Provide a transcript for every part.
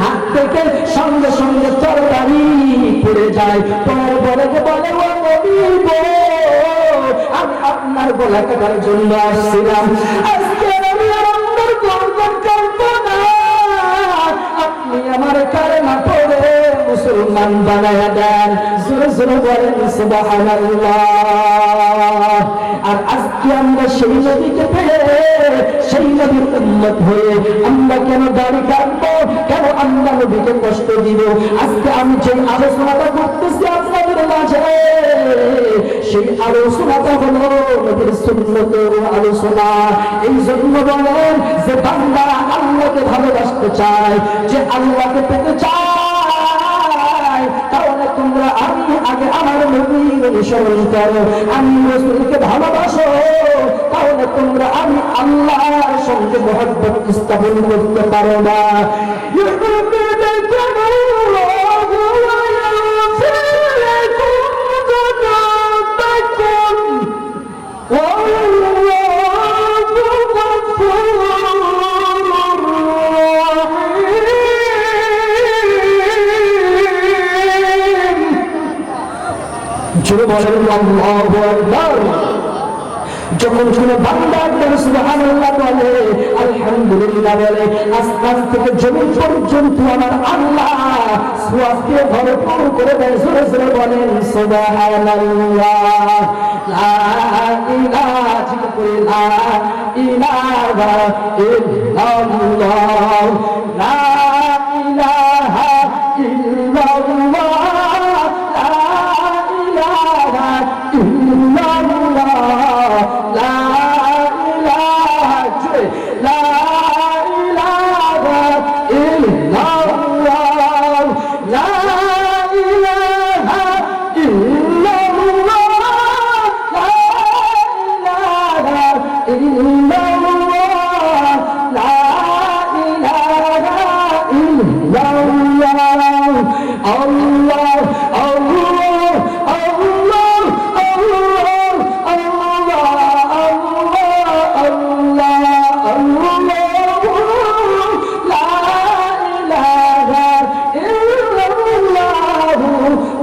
হাত থেকে সঙ্গে সঙ্গে তরবারি পড়ে যায় পরে বলে বলে আমি আপনার গলা কাটার জন্য আসছিলাম। আজকে আমি আমার আপনি আমার কালেমা পড়ে মুসলমান বানায়া দেন। জোরে জোরে বলেন, সুবহানাল্লাহ। আর আজকে আমরা সেই নদীকে পেয়ে, সেই নদীর উন্মত হয়ে আমরা কেন দাড়ি কাটবো? কেন আমরা নদীকে কষ্ট দিব? আজকে আমি যে আলোচনাটা করতেছি আপনাদের মাঝে, সেই আলোচনাটা হলো নদীর সুন্নতের আলোচনা। এই জন্য বলেন যে আল্লাহকে ভালোবাসতে চায়, যে আল্লাহকে পেতে চায় আমি নবীর রসুলকে ভালোবাসো তোমরা আমি সঙ্গে মহব্বত স্থাপন করতে পারো না। বলেন, আল্লাহু আকবার। যখন কোন বান্দার সুবহানাল্লাহ বলে, আলহামদুলিল্লাহ বলে আসমান থেকে জমিন পর্যন্ত আমার আল্লাহ দিয়ে ভরপুর করে দেয়, জোরে জোরে বলেন, সুবহানাল্লাহ। লা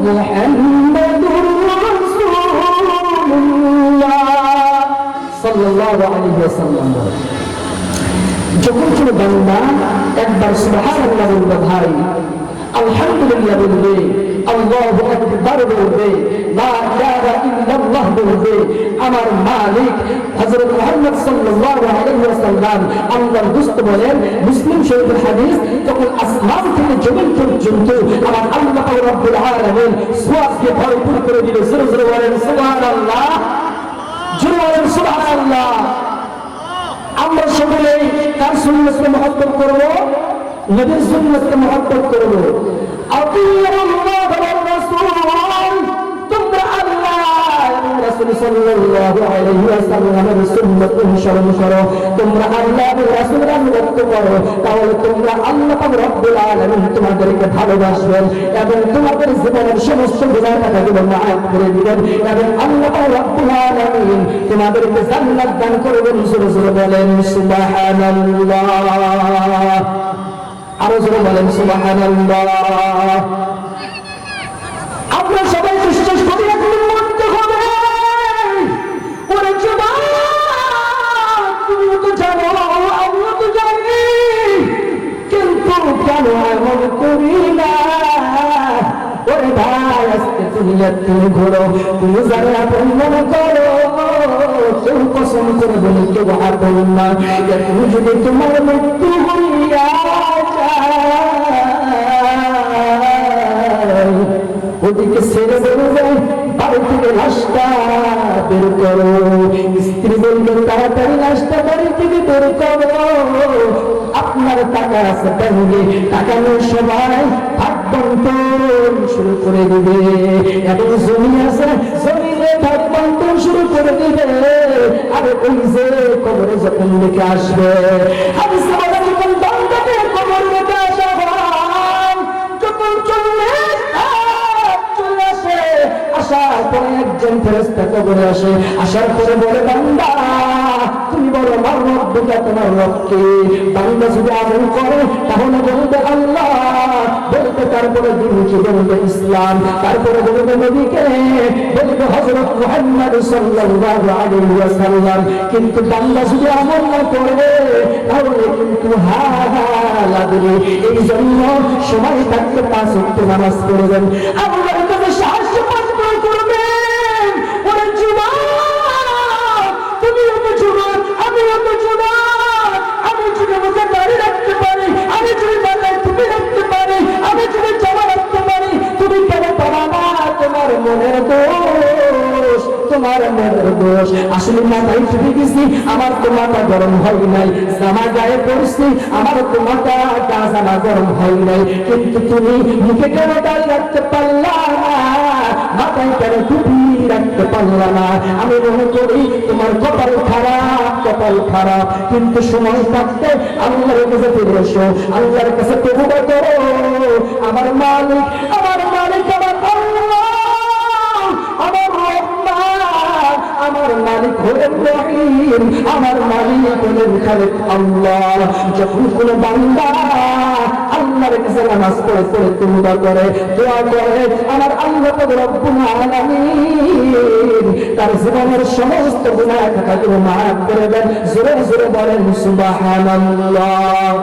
মুহাম্মাদুর রাসূলুল্লাহ সাল্লাল্লাহু আলাইহি ওয়াসাল্লাম যখন কোনো বান্দা একবার সুবহানাল্লাহ বলবে ভাই আলহামদুলিল্লাহ বলবে আল্লাহু আকবার বলবে লা ইলাহা ইল্লাল্লাহ বলবে আমার মালিক হযরত মুহাম্মদ ওয়াসাল্লাম আল্লাহর দোস্ত বলেন, মুসলিম শরীফের হাদিস, যখন আসমান থেকে জমিন পর্যন্ত আমার আল্লাহ রব্বুল আলামিন দিয়ে ভরপুর করে দিবে জোরে জোরে বলেন, সুবহানাল্লাহ, জোরে বলেন, সুবহানাল্লাহ। আমরা সকলেই তার সুন্নতকে মহব্বত করব, নবীর সুন্নতকে মহব্বত করব। আতিউল্লাহ রাসূল তোমাদেরকে ভালোবাসবেন এবং তোমাদের জীবনের সমস্ত করে দিবেন এবং আল্লাহ তোমাদেরকে দান করবেন। বলেন, সুবহানাল্লাহ। আরও জোরে বলেন, সুবহানাল্লাহ। আমরা সবাই তুমি ঘোরো, তুমি করো কসম করে বলে না। এখন যদি তোমার হইয়া ওদিকে ছেড়ে বলবে বাড়ি থেকে লাশটা বের করো। স্ত্রী বলবে, তাড়াতাড়ি লাশটা বাড়ি থেকে বের করো। আপনার টাকা আছে টাকা নিয়ে সবাই ধর্মান্তর শুরু করে দিবে। এবং জমি আছে, জমিনে ধর্মান্তর শুরু করে দিবে। আর ওই যে কবরে যখন লিখে আসবে, আমি কবর লিখে আসা হয় যখন চলে আসে আসার পরে একজন ফেরস্তা কবরে আসে। আসার পরে বলে, বান্দা আমার রব্বুকা তোমার রবকে। যদি করে, তাহলে বলবে আল্লাহ বলতে তারপরে বলবে ইসলাম, তারপরে বলবে নবীকে, বলবে সাল্লাল্লাহু আলাইহি ওয়াসাল্লাম। কিন্তু বান্দা যদি আমল না করবে, তাহলে কিন্তু হা হা লাগবে। এই জন্য সময় থাকতে পাঁচ নামাজ পড়বেন আল্লাহর মনের দোষ, তোমার মনের দোষ। আসলে মাথায় টুপি দিছি আমার তো মাথা গরম হয় নাই। জামা গায়ে পড়ছি আমার তো জামা গরম হয় নাই। কিন্তু তুমি মুখে কেন দাড়ি রাখতে মাথায় কেন টুপি রাখতে না। আমি মনে করি তোমার কপাল খারাপ কপাল খারাপ। কিন্তু সময় থাকতে আল্লাহর কাছে ফিরে এসো, আল্লাহর কাছে করো। আমার মালিক হলেন খালেক আল্লাহ, যখন কোন বান্দা আল্লাহর কাছে নামাজ পড়ে পড়ে তুলবা করে, দোয়া করে, আমার আল্লাহ তো রব্বুল আলামিন তার জীবনের সমস্ত গুনাহ খাতাগুলো মাফ করে দেন। জোরে জোরে বলেন, সুবহানাল্লাহ।